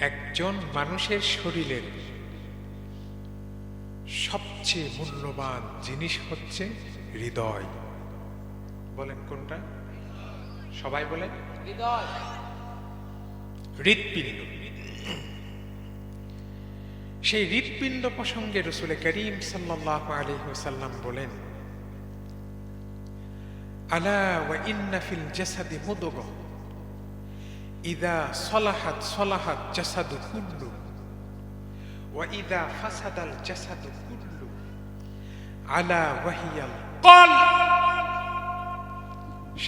একজন মানুষের শরীরের সবচেয়ে মূল্যবান জিনিস হচ্ছে হৃদয়। বলেন কোনটা? সবাই বলেন হৃদয়। হৃৎপিণ্ড। সেই হৃৎপিণ্ড প্রসঙ্গে রসুল করিম সাল্লাহ আলহিহাল্লাম বলেন আলা ওয়া ইন্না ফিল জাসাদি মুদগ ইদা সলাহাত সলাহাত জাসাদু কুল্লু ওয়া ইদা ফাসাদাল জাসাদু কুল্লু আলা ওয়াহিয়াল কল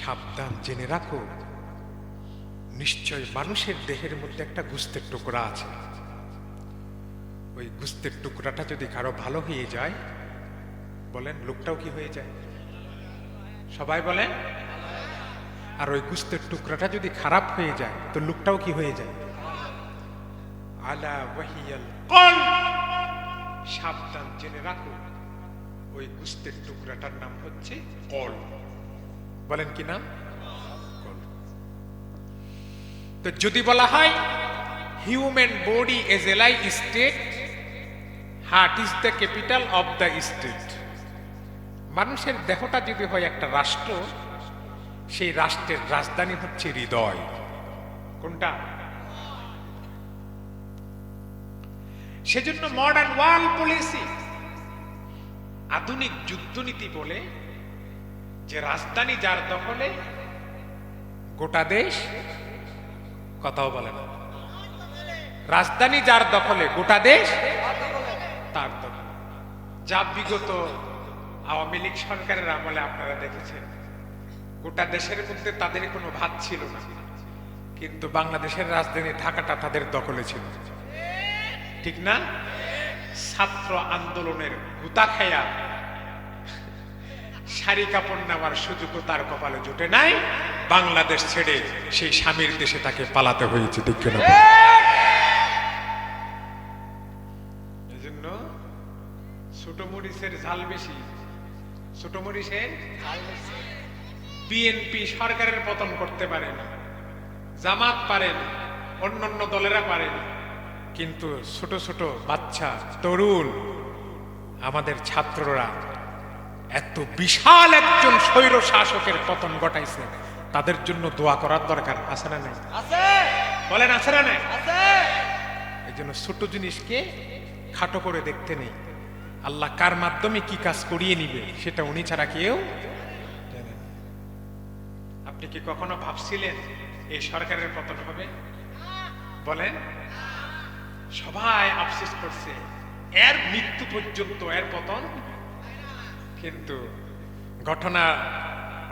সাবধান জেনে রাখো, নিশ্চয় মানুষের দেহের মধ্যে একটা গুস্তের টুকরা আছে। ওই গুস্তের টুকরাটা যদি কারও ভালো হয়ে যায়, বলেন লোকটাও কি হয়ে যায়? সবাই বলেন আর ওই গুস্তের টুকরাটা যদি খারাপ হয়ে যায়, তো লোকটাও কি হয়ে যায়? আলা ওয়াহিয়াল কল সাবধান জেনে রাখো, ওই গুস্তের টুকরাটার নাম হচ্ছে কল বলেন কি নাম? কল তো যদি বলা হয়, human body as a state, heart is the capital of the state. মানুষের দেহটা যদি হয় একটা রাষ্ট্র সেই রাষ্ট্রের রাজধানী হচ্ছে হৃদয়। কোনটা? সেজন্য মডার্ন ওয়ার্ল্ড পলিসি আধুনিক যুদ্ধনীতি বলে যে রাজধানী যার দখলে, গোটা দেশ কথাও বলে না। রাজধানী যার দখলে, গোটা দেশ তার দখলে। যা বিগত আওয়ামী লীগ সরকারের আমলে আপনারা দেখেছেন। গোটা দেশের মধ্যে তাদের কোনো ভাত ছিল না। কিন্তু বাংলাদেশের রাজধানী ঢাকাটা তাদের দখলে ছিল। ঠিক না? ছাত্র আন্দোলনের গুতা খায়া শাড়ি কাপড় নেওয়ার সুযোগও তার কপালে জুটে নাই। বাংলাদেশ ছেড়ে সেই স্বামীর দেশে তাকে পালাতে হয়েছে ঠিক না এই জন্য ছোট মরিচের ঝাল বেশি। ছোট মরিচের? বিএনপি সরকারের পতন করতে পারেনি জামাত পারেনি অন্যান্য দলেরা পারেনি কিন্তু ছোট ছোট বাচ্চা তরুণ আমাদের ছাত্ররা এত বিশাল একজন স্বৈর শাসকের পতন ঘটাইছে তাদের জন্য দোয়া করার দরকার আছে না নাই? বলেন আছে না নাই? এই জন্য ছোট জিনিসকে খাটো করে দেখতে নেই। আল্লাহ কার মাধ্যমে কি কাজ করিয়ে নিবে সেটা উনি ছাড়া কেউ না। আপনি কি কখনো ভাবছিলেন এই সরকারের পতন হবে? বলেন। সবাই আফসোস করছে, এর মৃত্যু পর্যন্ত, এর পতন। কিন্তু ঘটনা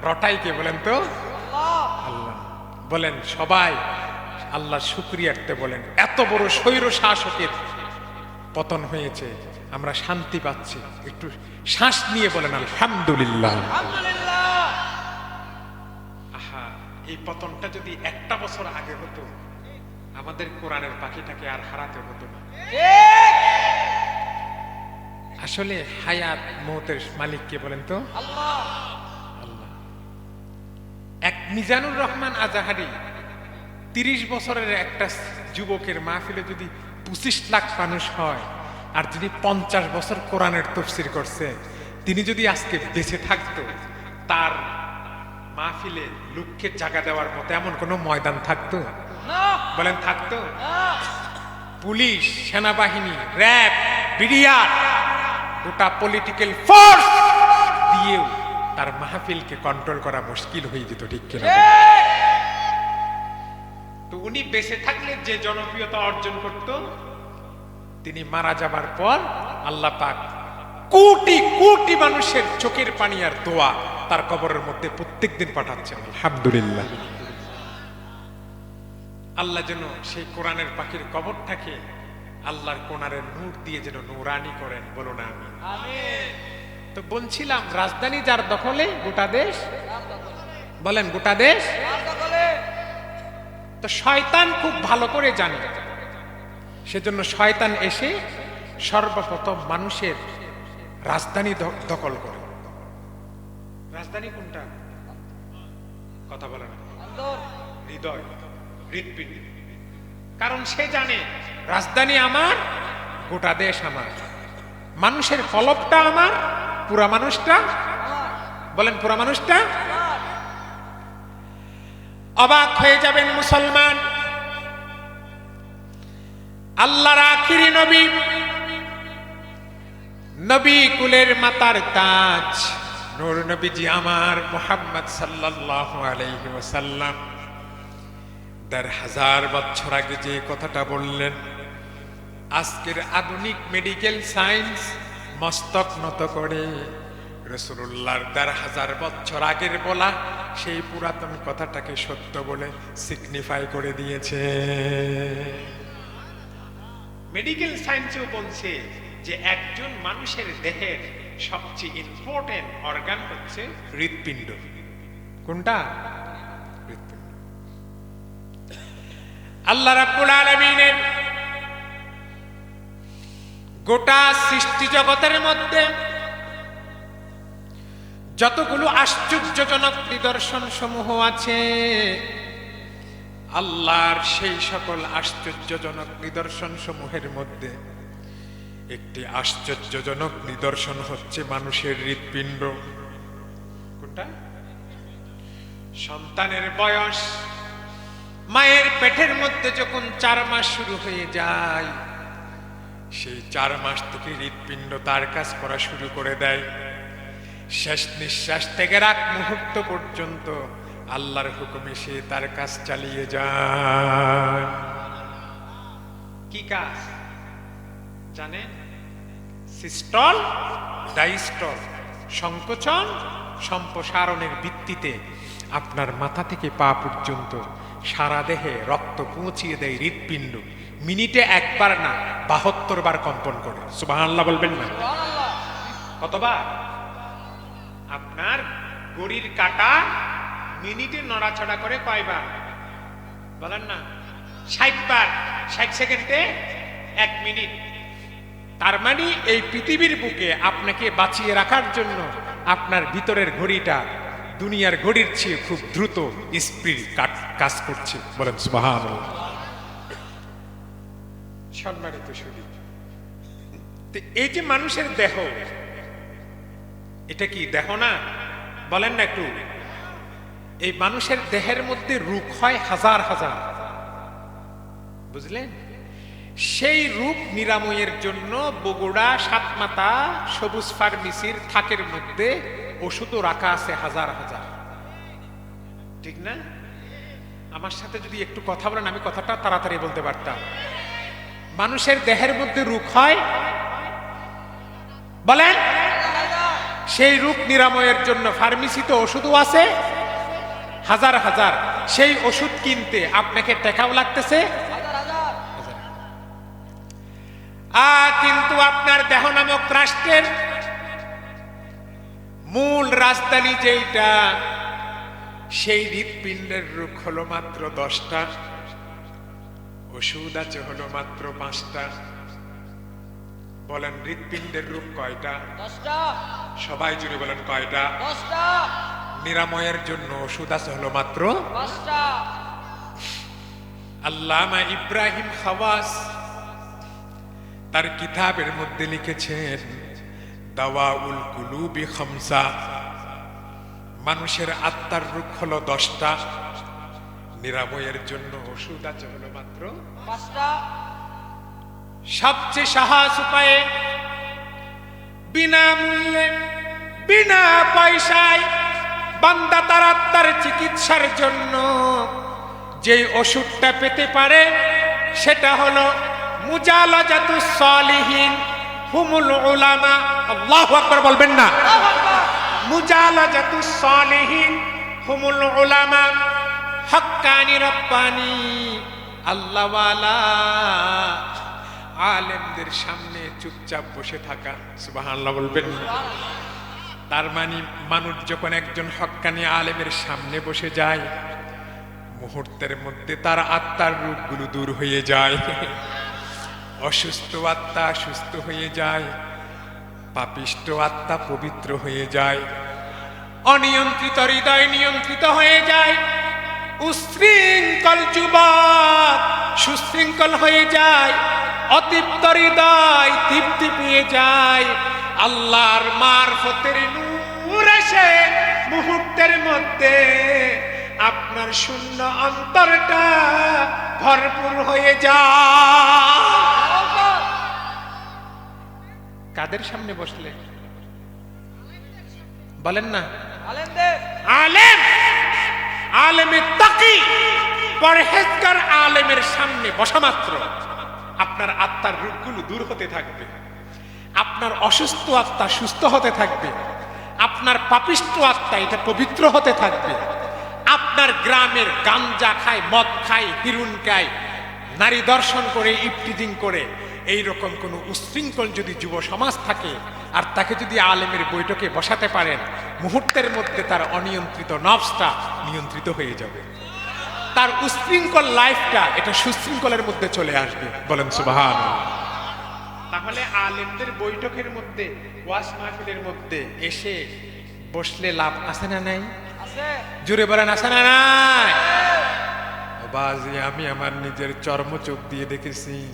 রটাই কে বলেন তো? আল্লাহ। বলেন, সবাই আল্লাহ শুক্রিয়ার্থে বলেন, এত বড় স্বৈর শাসকের পতন হয়েছে, আমরা শান্তি পাচ্ছি। একটু শ্বাস নিয়ে বলেন, আলহামদুলিল্লাহ। আলহামদুলিল্লাহ। এই পতনটা যদি একটা বছর আগে হতো, আমাদের কোরআনের পাখিটাকে আর হারাতে হতো না। আসলে হায়াত মৌতের মালিক কে বলেন তো? এক মিজানুর রহমান আজাহারি তিরিশ বছরের একটা যুবকের মাহফিলে যদি পঁচিশ লাখ মানুষ হয়, আর যদি পঞ্চাশ বছর কোরআনের তফসির করছে, তিনি যদি আজকে বেঁচে থাকতো, তার মাহফিলে লোককে জায়গা দেওয়ার মতো এমন কোনো ময়দান থাকতো? বলেন থাকতো? পুলিশ সেনাবাহিনী র্যাব বিডিআর গোটা পলিটিক্যাল ফোর্স দিয়েও তার মাহফিলকে কন্ট্রোল করা মুশকিল হয়ে যেত ঠিক কিনা? তো উনি বেঁচে থাকলে যে জনপ্রিয়তা অর্জন করত তিনি মারা যাবার পর আল্লাহ পাক কোটি কোটি মানুষের চোখের পানি আর দোয়া তার কবরের মধ্যে প্রত্যেক দিন পাঠাচ্ছেন আলহামদুলিল্লাহ। আল্লাহ যেন সেই কোরআনের পাখির কবরটাকে আল্লাহর কোরআনের নূর দিয়ে যেন নূরানি করেন বলো না আমি তো বলছিলাম রাজধানী যার দখলে গোটা দেশ? বলেন গোটা দেশ? তো শয়তান খুব ভালো করে জানে। সেজন্য শয়তান এসে সর্বপ্রথম মানুষের রাজধানী দখল করে। রাজধানী কোনটা? কথা বলে না। হৃদয়। হৃৎপিণ্ড। কারণ সে জানে, রাজধানী আমার, গোটা দেশ আমার। মানুষের কলবটা আমার, পুরা মানুষটা। বলেন, পুরা মানুষটা। অবাক হয়ে যাবেন মুসলমান। আল্লাহর আখিরি নবী। নবী কুলের মাতার তাজ নূর নবীজি আমার মোহাম্মদ সাল্লাল্লাহু আলাইহি ওয়াসাল্লাম। দেড় হাজার বছর আগে যে কথাটা বললেন, আজকের আধুনিক মেডিকেল সায়েন্স মস্তক নত করে রসুল্লাহর দেড় হাজার বছর আগের বলা সেই পুরাতন কথাটাকে সত্য বলে সিগনিফাই করে দিয়েছে। মেডিকেল সায়েন্সও বলছে যে একজন মানুষের দেহের সবচেয়ে ইম্পর্টেন্ট অর্গান হচ্ছে হৃৎপিণ্ড। কোনটা? আল্লাহ রাব্বুল আলামিনের গোটা সৃষ্টি জগতের মধ্যে যতগুলো আশ্চর্যজনক নিদর্শন সমূহ আছে, আল্লাহর সেই সকল আশ্চর্যজনক নিদর্শন সমূহের মধ্যে একটি আশ্চর্যজনক নিদর্শন হচ্ছে মানুষের হৃৎপিণ্ড। কোনটা? সন্তানের বয়স। মায়ের পেটের মধ্যে যখন চার মাস শুরু হয়ে যায়, সেই চার মাস থেকে হৃৎপিণ্ড তার কাজ করা শুরু করে দেয়। শেষ নিঃশ্বাস থেকে রাত মুহূর্ত পর্যন্ত আল্লাহর হুকুমে সে তার কাজ চালিয়ে যায়। কি কাজ? জানেন? সিস্টল, ডাইস্টল, সংকোচন, সম্প্রসারণের ভিত্তিতে আপনার মাথা থেকে পা পর্যন্ত সারা দেহে রক্ত পৌঁছিয়ে দেয় হৃৎপিণ্ড। মিনিটে একবার না, বাহাত্তর বার কম্পন করে। সুবাহ বলবেন না? কতবার? আপনার গড়ির কাটা মিনিটে নড়াচড়া করে কয়বার? বলেন না। ষাট বার ষাট সেকেন্ডে এক মিনিট। তার মানে এই পৃথিবীর বুকে আপনাকে বাঁচিয়ে রাখার জন্য আপনার ভিতরের ঘড়িটা দুনিয়ার ঘড়ির চেয়ে খুব দ্রুত স্পিড কাজ করছে। বলেন সম্মানিত শুধু এই যে মানুষের দেহ, এটা কি দেহ না? বলেন না একটু। এই মানুষের দেহের মধ্যে রূপ হয় হাজার হাজার। বুঝলেন? সেই রূপ নিরাময়ের জন্য বগুড়া সাতমাতা সবুজ ফার্মেসির থাকের মধ্যে ওষুধও রাখা আছে হাজার হাজার। ঠিক না? আমার সাথে যদি একটু কথা বলেন, আমি কথাটা তাড়াতাড়ি বলতে পারতাম। মানুষের দেহের মধ্যে রূপ হয়? বলেন। সেই রূপ নিরাময়ের জন্য ফার্মেসিতে ওষুধও আছে? হাজার হাজার। সেই ওষুধ কিনতে আপনাকে টাকাও লাগতেছে? কিন্তু আপনার দেহ নামক রাষ্ট্রের মূল রাজধানী যেইটা সেই হৃৎপিণ্ডের রূপ হলো মাত্র দশটা ওষুধ আছে হলো মাত্র পাঁচটা। বলেন হৃৎপিণ্ডের রূপ কয়টা? সবাই জুড়ে বলেন কয়টা? নিরাময়ের জন্য ওষুধ আছে হলো মাত্র আল্লামা ইব্রাহিম খাওয়াস তার কিতাবের মধ্যে লিখেছেন, দাওয়াউল কুলুবি খামসা। মানুষের আত্মার রূপ হলো দশটা। নিরাময়ের জন্য ওষুধ আছে হলো মাত্র সবচেয়ে সহজ উপায়ে বিনামূল্যে বিনা পয়সায় বান্দা তার আত্মার চিকিৎসার জন্য যে ওষুধটা পেতে পারে, সেটা হলো সলিহিন হুমুল উলামা। আল্লাহু আকবার বলবেন না। সলিহিন হুমুল উলামা। হক্কানি রব্বানি আল্লাহওয়ালা আলেমদের সামনে চুপচাপ বসে থাকা। সুবহানাল্লাহ বলবেন না? তার মানে মানুষ যখন একজন হক্কানি আলেমের সামনে বসে যায় মুহূর্তের মধ্যে তার আত্মার রূপগুলো দূর হয়ে যায়। অসুস্থ আত্মা সুস্থ হয়ে যায় পাপিষ্ট আত্মা পবিত্র হয়ে যায়, অনিয়ন্ত্রিত হৃদয় নিয়ন্ত্রিত হয়ে যায়, উশৃঙ্খল যুবক সুশৃঙ্খল হয়ে যায়, অতৃপ্ত হৃদয় তৃপ্তি পেয়ে যায়, আল্লাহর মারফতের নূর এসে মুহূর্তের মধ্যে, আপনার শূন্য অন্তরটা ভরপুর হয়ে যায়। কাদের সামনে বসলে? বলেন না। আলেম! তাকি পরহেজগার আলেমের সামনে বসা মাত্র। আপনার আত্মার রোগগুলো দূর হতে থাকবে। আপনার অসুস্থ আত্মা সুস্থ হতে থাকবে। আপনার পাপিষ্ট আত্মা এটা পবিত্র হতে থাকবে। আপনার গ্রামের গাঞ্জা খায় মদ খায় হিরুন খায় নারী দর্শন করে ইফটিজিং করে এই রকম কোনো উশৃঙ্খল যদি যুব সমাজ থাকে আর তাকে যদি আলেমের বৈঠকে বসাতে পারেন মুহূর্তের মধ্যে তার অনিয়ন্ত্রিত নবসটা নিয়ন্ত্রিত হয়ে যাবে। তার উশৃঙ্খল লাইফটা এটা সুশৃঙ্খলের মধ্যে চলে আসবে। বলেন সুবাহান তাহলে আলেমদের বৈঠকের মধ্যে ওয়াস মাহফিলের মধ্যে এসে বসলে লাভ আছে না নাই? জুড়ে বলেন আছে না নাই? বাজি আমি আমার নিজের চর্ম চোখ দিয়ে দেখেছি।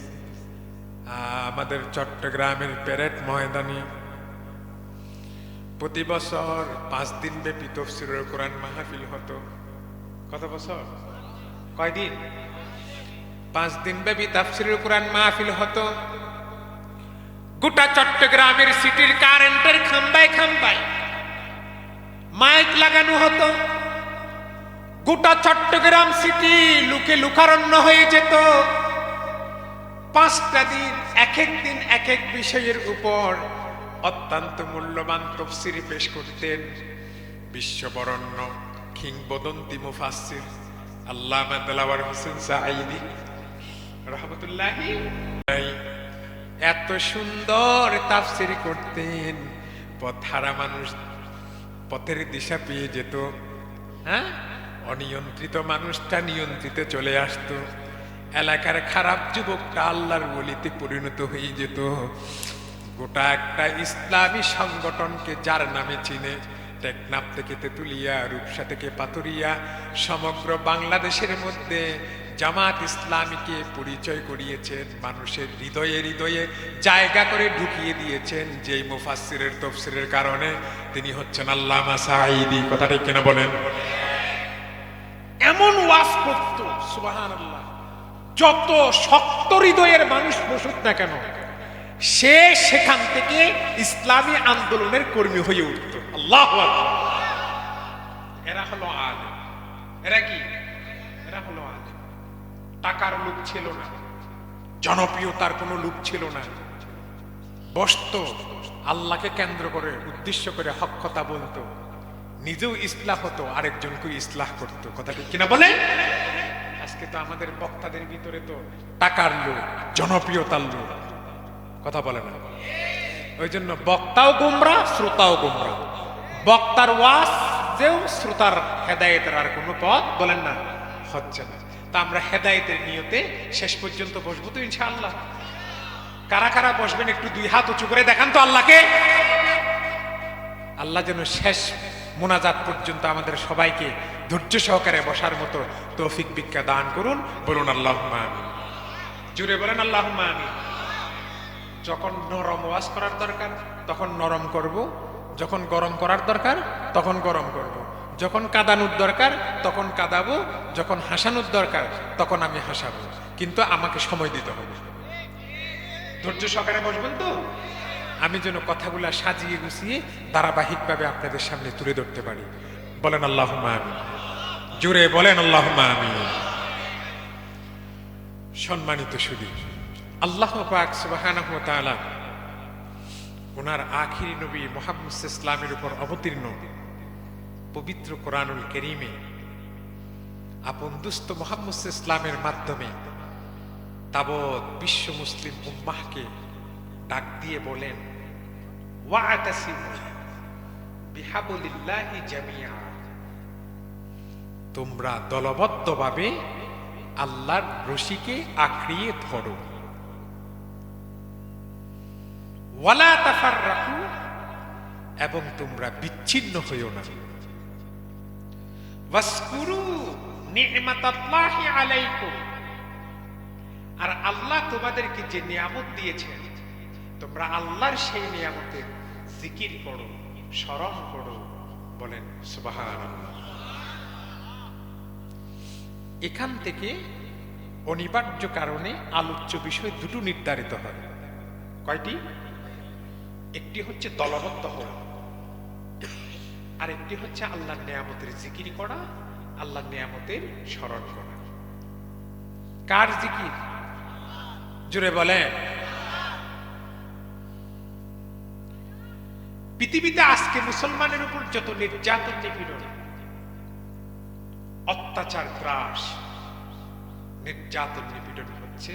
আমাদের চট্টগ্রামের প্যারেড ময়দানে। প্রতি বছর পাঁচ দিন ব্যাপী তফসিরের কোরআন মাহফিল হতো। কত বছর? কয়দিন? পাঁচ দিন ব্যাপী তাফসিরের কোরআন মাহফিল হতো। গোটা চট্টগ্রামের সিটির কারেন্টের খাম্বায় খাম্বায় মাইক লাগানো হতো। গোটা চট্টগ্রাম সিটি লুকে লুকারণ্য হয়ে যেত। পাঁচটা দিন এক এক দিন এক এক বিষয়ের উপর অত্যন্ত মূল্যবান তফসিরি পেশ করতেন বিশ্ববরণ্য কিংবদন্তি মুফাসসির আল্লামা দেলাওয়ার হোসেন সাঈদি রহমতুল্লাহি এত সুন্দর তাফসির করতেন পথহারা মানুষ পথের দিশা পেয়ে যেত হ্যাঁ? অনিয়ন্ত্রিত মানুষটা নিয়ন্ত্রিত চলে আসতো। এলাকার খারাপ যুবকটা আল্লাহর বলিতে পরিণত হয়ে যেত। গোটা একটা ইসলামী সংগঠনকে যার নামে চিনে, টেকনাফ থেকে তেতুলিয়া, রূপসা থেকে পাতুরিয়া সমগ্র বাংলাদেশের মধ্যে জামাত ইসলামীকে পরিচয় করিয়েছেন, মানুষের হৃদয়ে হৃদয়ে জায়গা করে ঢুকিয়ে দিয়েছেন যেই মুফাসসিরের তফসিরের কারণে তিনি হচ্ছেন আল্লামা সাঈদি। কথাটা কেন বলেন? এমন ওয়াজ করত সুবাহান আল্লাহ যত শক্ত হৃদয়ের মানুষ বসুক না কেন, সে সেখান থেকে ইসলামী আন্দোলনের কর্মী হয়ে উঠত। আল্লাহ এরা হলো আলেম। এরা কি? এরা হলো আলেম। টাকার লোক ছিল না। জনপ্রিয়তার কোনো লোক ছিল না। বসত, আল্লাহকে কেন্দ্র করে, উদ্দেশ্য করে হক কথা বলতো। নিজেও ইসলাহ হতো আরেকজনকে ইসলাহ করতো। কথাটি কিনা বলে আজকে তো আমাদের বক্তাদের ভিতরে তো টাকার লোক জনপ্রিয়তার লোক কথা বলে না। ওই জন্য বক্তাও গোমরা, শ্রোতাও গোমরা। বক্তার ওয়াস যেও শ্রোতার হেদায়েতের আর কোনো পথ বলেন না, হচ্ছে না। তা আমরা হেদায়েতের নিয়তে শেষ পর্যন্ত বসবো তো ইনশাআল্লাহ। কারা কারা বসবেন একটু দুই হাত উঁচু করে দেখান তো আল্লাহকে। আল্লাহ যেন শেষ মোনাজাত পর্যন্ত আমাদের সবাইকে ধৈর্য সহকারে বসার মতো তৌফিক বিজ্ঞা দান করুন, বলুন আল্লাহ আমি জুড়ে বলেন আল্লাহ আমি যখন নরম ওয়াজ করার দরকার, তখন নরম করব। যখন গরম করার দরকার, তখন গরম করব। যখন কাদানোর দরকার, তখন কাদাবো। যখন হাসানোর দরকার, তখন আমি হাসাবো। কিন্তু আমাকে সময় দিতে হবে। ধৈর্য সহকারে বসবেন তো? আমি যেন কথাগুলা সাজিয়ে গুছিয়ে ধারাবাহিকভাবে আপনাদের সামনে তুলে ধরতে পারি। বলেন আল্লাহ আমি জোরে বলেন আল্লাহ আমি সম্মানিত সুদী, আল্লাহ ওনার আখিরি নবী মোহাম্মদ ইসলামের উপর অবতীর্ণ পবিত্র কোরআনুল কেরিমে আপন দুস্থ মোহাম্মদ ইসলামের মাধ্যমে তাবৎ বিশ্ব মুসলিম উম্মাহকে ডাক দিয়ে বলেন তোমরা দলবদ্ধভাবে আল্লাহর রশিকে আঁকড়িয়ে ধরো। ওয়ালা তাফাররাকু, এবং তোমরা বিচ্ছিন্ন হইও না। আর আল্লাহ তোমাদেরকে যে নিয়ামত দিয়েছেন তোমরা আল্লাহর সেই নিয়ামতের জিকির করো, স্মরণ করো বলেন সুবাহান এখান থেকে অনিবার্য কারণে আলোচ্য বিষয় দুটো নির্ধারিত হয়। কয়টি? একটি হচ্ছে দলবদ্ধ হওয়া আর একটি হচ্ছে আল্লাহর নিয়ামতের জিকির করা, আল্লাহর নিয়ামতের স্মরণ করা। কার জিকির? জুড়ে বলেন। পৃথিবীতে আজকে মুসলমানের উপর যত নির্যাতন নিপীড়ন অত্যাচার, ত্রাস, নির্যাতন নিপীড়ন হচ্ছে,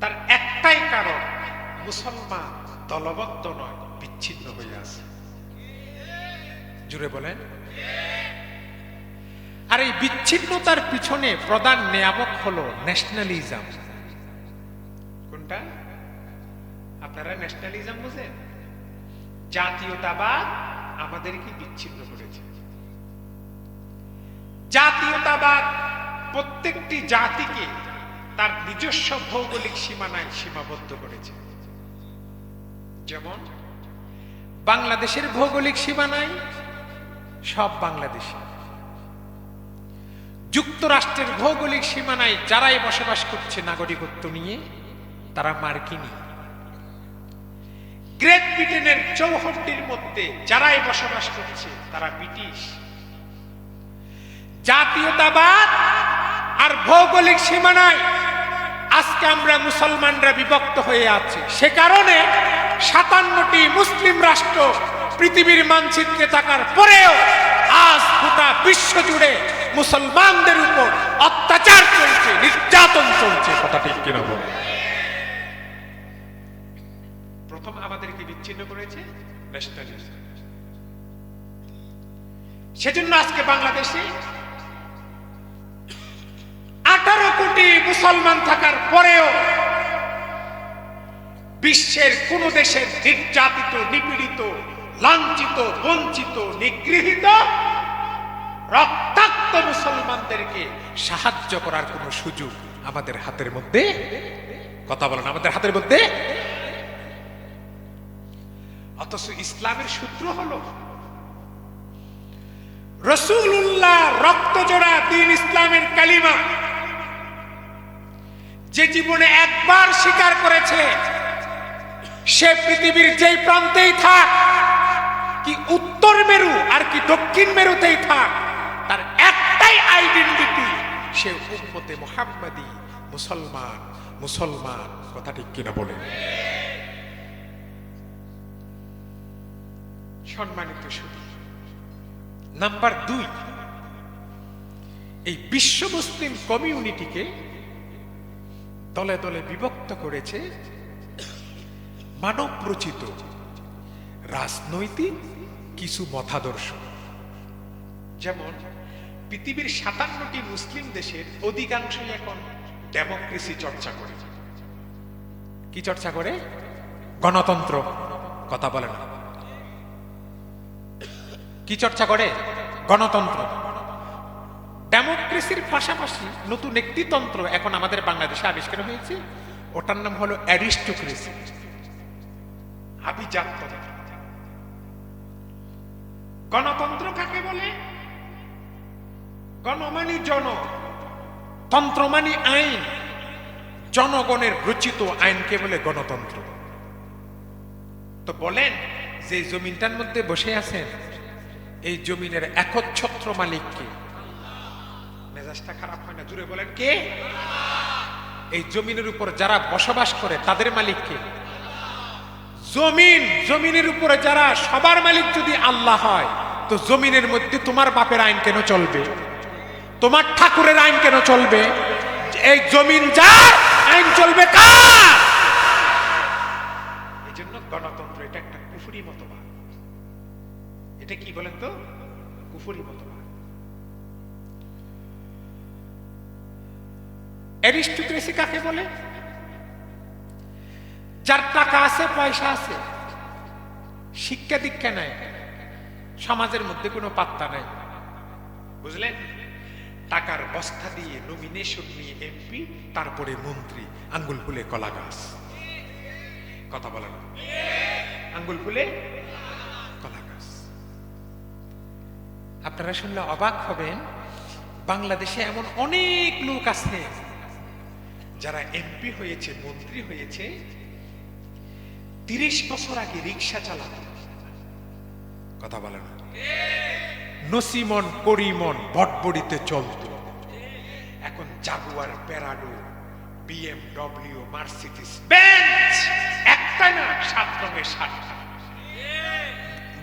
তার একটাই কারণ মুসলমান দলবদ্ধ নয়, বিচ্ছিন্ন হয়ে আছে। জুড়ে বলেন। আর এই বিচ্ছিন্নতার পিছনে প্রধান নিয়ামক হলো ন্যাশনালিজম আপনারা ন্যাশনালিজম বুঝেন? জাতীয়তাবাদ আমাদেরকে বিচ্ছিন্ন করেছে। জাতীয়তাবাদ প্রত্যেকটি জাতিকে তার নিজস্ব ভৌগোলিক সীমানায় সীমাবদ্ধ করেছে। যেমন, বাংলাদেশের ভৌগোলিক সীমানায় সব বাংলাদেশি। যুক্তরাষ্ট্রের ভৌগোলিক সীমানায় যারাই বসবাস করছে নাগরিকত্ব নিয়ে, তারা মার্কিনী গ্রেট ব্রিটেনের চৌহদ্দির মধ্যে যারাই বসবাস করছে, তারা ব্রিটিশ। জাতীয়তাবাদ আর ভৌগোলিক সীমানায় আজকে আমরা মুসলমানরা বিভক্ত হয়ে আছি। সে কারণে সাতান্নটি মুসলিম রাষ্ট্র পৃথিবীর মানচিত্রে থাকার পরেও আজ গোটা বিশ্ব জুড়ে মুসলমানদের উপর অত্যাচার চলছে, নির্যাতন চলছে। কথা ঠিক কিনা বলে? বিচ্ছিন্ন করেছে সেজন্য আজকে বাংলাদেশে আঠারো কোটি মুসলমান থাকার পরেও বিশ্বের কোন দেশের নির্যাতিত, নিপীড়িত, লাঞ্ছিত, বঞ্চিত, নিগৃহীত রক্তাক্ত মুসলমানদেরকে সাহায্য করার কোন সুযোগ আমাদের হাতের মধ্যে? কথা বলেন, আমাদের হাতের মধ্যে? অথচ ইসলামের সূত্র হলো রসুল্লাহ রক্তজোড়া দিন ইসলামের কালিমা, যে জীবনে একবার স্বীকার করেছে, সে পৃথিবীর যেই প্রান্তেই থাক, কি উত্তর মেরু আর কি দক্ষিণ মেরুতেই থাক, তার একটাই আইডেন্টিটি সে উম্মতে মোহাম্মদী, মুসলমান মুসলমান, কথা ঠিক কিনা বলে সম্মানিত শুধু নাম্বার দুই, এই বিশ্ব মুসলিম কমিউনিটিকে দলে দলে বিভক্ত করেছে মানব রচিত রাজনৈতিক কিছু মতাদর্শ। যেমন, পৃথিবীর সাতান্নটি মুসলিম দেশের অধিকাংশই এখন ডেমোক্রেসি চর্চা করে। কি চর্চা করে? গণতন্ত্র, কথা বলে না। কি চর্চা করে? গণতন্ত্র। ডেমোক্রেসির পাশাপাশি নতুন একটি তন্ত্র এখন আমাদের বাংলাদেশে আবিষ্কার হয়েছে। ওটার নাম হলো অ্যারিস্টোক্রেসি। আভিজাত্যতন্ত্র। গণতন্ত্র কাকে বলে? গণমানি জন তন্ত্র মানি আইন। জনগণের রচিত আইনকে বলে গণতন্ত্র। তো বলেন, যে জমিনটার মধ্যে বসে আছেন এই জমিনের একচ্ছত্র মালিক কে? মেজাজটা খারাপ হয় না জুড়ে বলেন কে? এই জমিনের উপর যারা বসবাস করে, তাদের মালিক কে? জমিন, জমিনের উপরে যারা, সবার মালিক যদি আল্লাহ হয়, তো জমিনের মধ্যে তোমার বাপের আইন কেন চলবে? তোমার ঠাকুরের আইন কেন চলবে? এই জমিন যার, আইন চলবে কার? এটা কি বলেন তো? কুফুরি মতবাদ অ্যারিস্টোক্রেসি কাকে বলে? যার টাকা আছে, পয়সা আছে, শিক্ষা দীক্ষা নাই, সমাজের মধ্যে কোনো পাত্তা নাই। বুঝলেন? টাকার বস্তা দিয়ে নমিনেশন নিয়ে এমপি তারপরে মন্ত্রী, আঙ্গুল ফুলে কলা গাছ। কথা বলেন। আঙ্গুল ফুলে আপনারা শুনলে অবাক হবেন, বাংলাদেশে এমন অনেক লোক আছে যারা এমপি হয়েছে, মন্ত্রী হয়েছে, তিরিশ বছর আগে রিক্সা চালাতো। কথা বলে না। নসিমন, করিমন বটবড়িতে চলত। এখন Jaguar Prado BMW Mercedes, Benz একটা না সাত রঙের সাতটা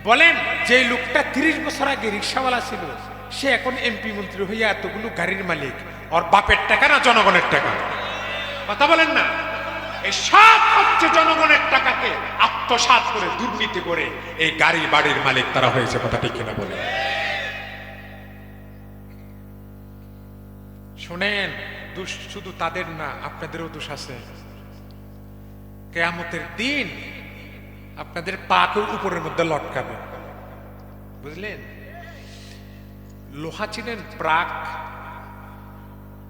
বলেন যে লোকটা তিরিশ বছর আগে রিক্সাওয়ালা ছিল, সে এখন এমপি মন্ত্রী হইয়া এতগুলো গাড়ির মালিক। ওর বাপের টাকা না জনগণের টাকা? কথা বলেন না। এই সব হচ্ছে জনগণের টাকাকে আত্মসাৎ করে, দুর্নীতি করে এই গাড়ি বাড়ির মালিক তারা হয়েছে, কথা ঠিক কিনা বলে শোনেন, দোষ শুধু তাদের না, আপনাদেরও দোষ আছে। কেয়ামতের দিন আপনাদের পাকেও উপরের মধ্যে লটকাবে। বুঝলেন? লোহা চিনের প্রাক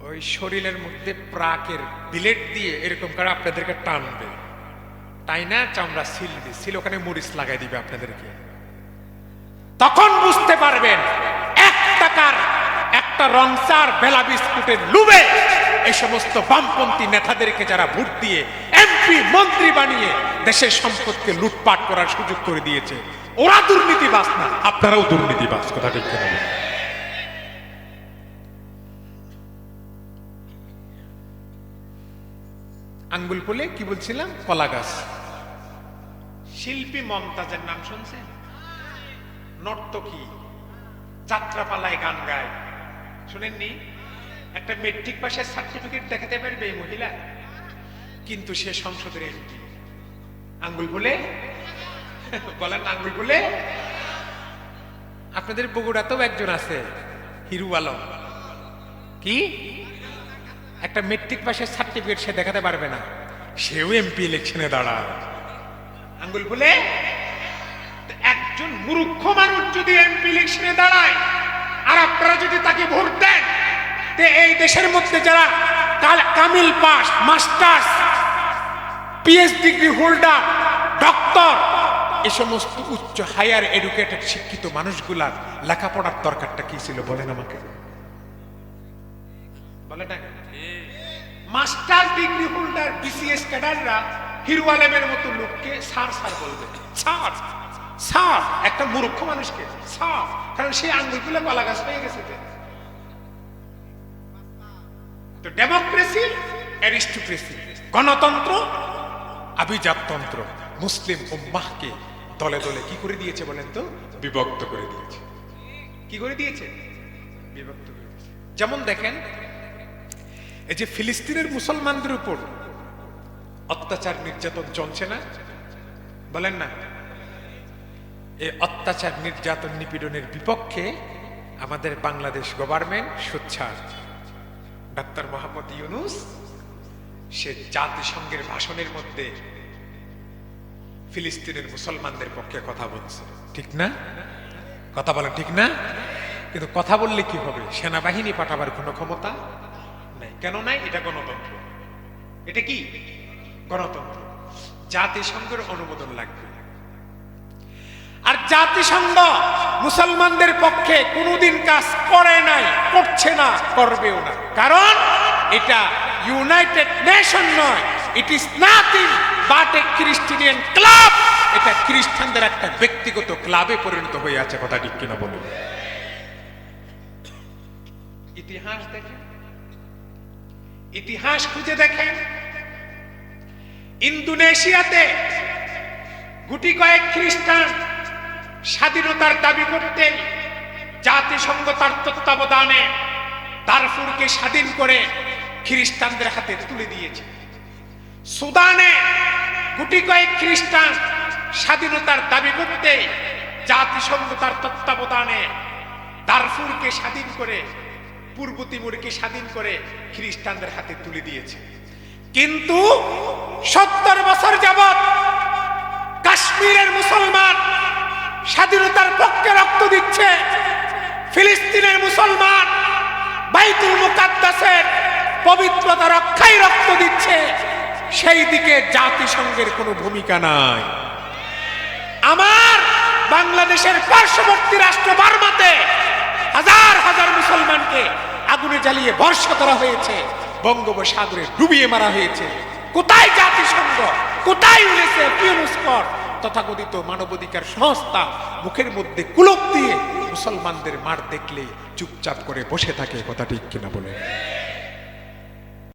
ওই শরীরের মধ্যে প্রাকের বিলেট দিয়ে এরকম করে আপনাদেরকে টানবে। তাই না? চামড়া সিলবে সিল ওখানে মরিচ লাগাই দিবে আপনাদেরকে। তখন বুঝতে পারবেন, এক টাকার একটা রংসার বেলা বিস্কুটের লুবে এই সমস্ত বামপন্থী নেতাদেরকে যারা ভোট দিয়ে এমপি মন্ত্রী বানিয়ে দেশের সম্পদকে লুটপাট করার সুযোগ করে দিয়েছে। ওরা দুর্নীতিবাস না, আপনারাও দুর্নীতিবাস কথা ঠিক বলুন? আঙ্গুল ফুলে কি বলছিলাম? কলা গাছ। শিল্পী মমতাজের নাম শুনছেন? নর্তকী, যাত্রাপালায় গান গায়। শুনেননি? একটা মেট্রিক পাশের সার্টিফিকেট দেখাতে পারবে এই মহিলা? কিন্তু সে সংসদের এমপি আঙ্গুল বলে বলেন আঙ্গুল বলে। আপনাদের বগুড়াতেও একজন আছে, হিরু আলম। কি? একটা মেট্রিক পাশের সার্টিফিকেট সে দেখাতে পারবে না। সেও এমপি ইলেকশনে দাঁড়ায়। আঙ্গুল ফুলে একজন মূর্খ মানুষ যদি এমপি ইলেকশনে দাঁড়ায়, আর আপনারা যদি তাকে ভোট দেন এই দেশের মধ্যে যারা Kamil pass, masters PH degree holder doctor এ সমস্ত উচ্চ হায়ার এডুকেটেড শিক্ষিত মানুষগুলার লেখাপড়ার দরকারটা কি ছিল বলেন আমাকে। মাস্টার ডিগ্রি হোল্ডার বিসিএস ক্যাডাররা আলমের মতো লোককে বলবে। একটা মূর্খ মানুষকে, স্যার, কারণ সে আঙ্গুলগুলো কলা গাছ হয়ে গেছে তো ডেমোক্রেসি অ্যারিস্টোক্রেসি গণতন্ত্র আভিজাততন্ত্র মুসলিম উম্মাহকে দলে দলে কি করে দিয়েছে বলেন তো? বিভক্ত করে দিয়েছে। কি করে দিয়েছে? বিভক্ত করে দিয়েছে। যেমন দেখেন, এই যে ফিলিস্তিনের মুসলমানদের উপর অত্যাচার, নির্যাতন চলছে না? বলেন না। এই অত্যাচার, নির্যাতন নিপীড়নের বিপক্ষে আমাদের বাংলাদেশ গভর্নমেন্ট সোচ্চার ডাক্তার মোহাম্মদ ইউনুস সে জাতিসংঘের ভাষণের মধ্যে ফিলিস্তিনের মুসলমানদের পক্ষে কথা বলছে। ঠিক না? কথা বলেন ঠিক না? কিন্তু কথা বললে কি হবে? সেনাবাহিনী পাঠাবার কোনো ক্ষমতা নাই। কেন নাই? এটা গণতন্ত্র। এটা কি? গণতন্ত্র। জাতিসংঘের অনুমোদন লাগবে। আর জাতিসংঘ মুসলমানদের পক্ষে কোনোদিন কাজ করে নাই, করছে না, করবেও না। কারণ এটা ইউনাইটেড নেশন নয়। It is nothing but a Christian club এটা খ্রিস্টানদের একটা ব্যক্তিগত ক্লাবে পরিণত হয়ে আছে, কথা ঠিক কিনা বলুন। ইতিহাস দেখেন। ইতিহাস খুঁজে দেখেন। ইন্দোনেশিয়াতে গুটি কয়েক খ্রিস্টান স্বাধীনতার দাবি করতে জাতিসংঘ তার তত্ত্বাবধানে দারফুরকে স্বাধীন করে খ্রিস্টানদের হাতে তুলে দিয়েছে। সুদানে গুটি কয়েক খ্রিস্টান স্বাধীনতার দাবি করতে জাতিসংঘ তার তত্ত্বাবধানে দারফুরকে স্বাধীন করে, পূর্ব তিমুরকে স্বাধীন করে খ্রিস্টানদের হাতে তুলে দিয়েছে। কিন্তু সত্তর বছর যাবৎ কাশ্মীরের মুসলমান স্বাধীনতার পক্ষে রক্ত দিচ্ছে, ফিলিস্তিনের মুসলমান বাইতুল মুকাদ্দাসের পবিত্রতা রক্ষায় রক্ত দিচ্ছে, সেই দিকে জাতিসংঘের কোনো ভূমিকা নাই। আমার বাংলাদেশের পার্শ্ববর্তী রাষ্ট্র বার্মাতে হাজার হাজার মুসলমানকে আগুনে জ্বালিয়ে বর্ষা করা হয়েছে, বঙ্গোপসাগরে ডুবিয়ে মারা হয়েছে। কোথায় জাতিসংঘ? কোথায় উড়েছে পিউনুস্কর তথাকথিত মানবাধিকার সংস্থা মুখের মধ্যে কুলক দিয়ে মুসলমানদের মার দেখলে চুপচাপ করে বসে থাকে, কথা ঠিক কিনা বলে।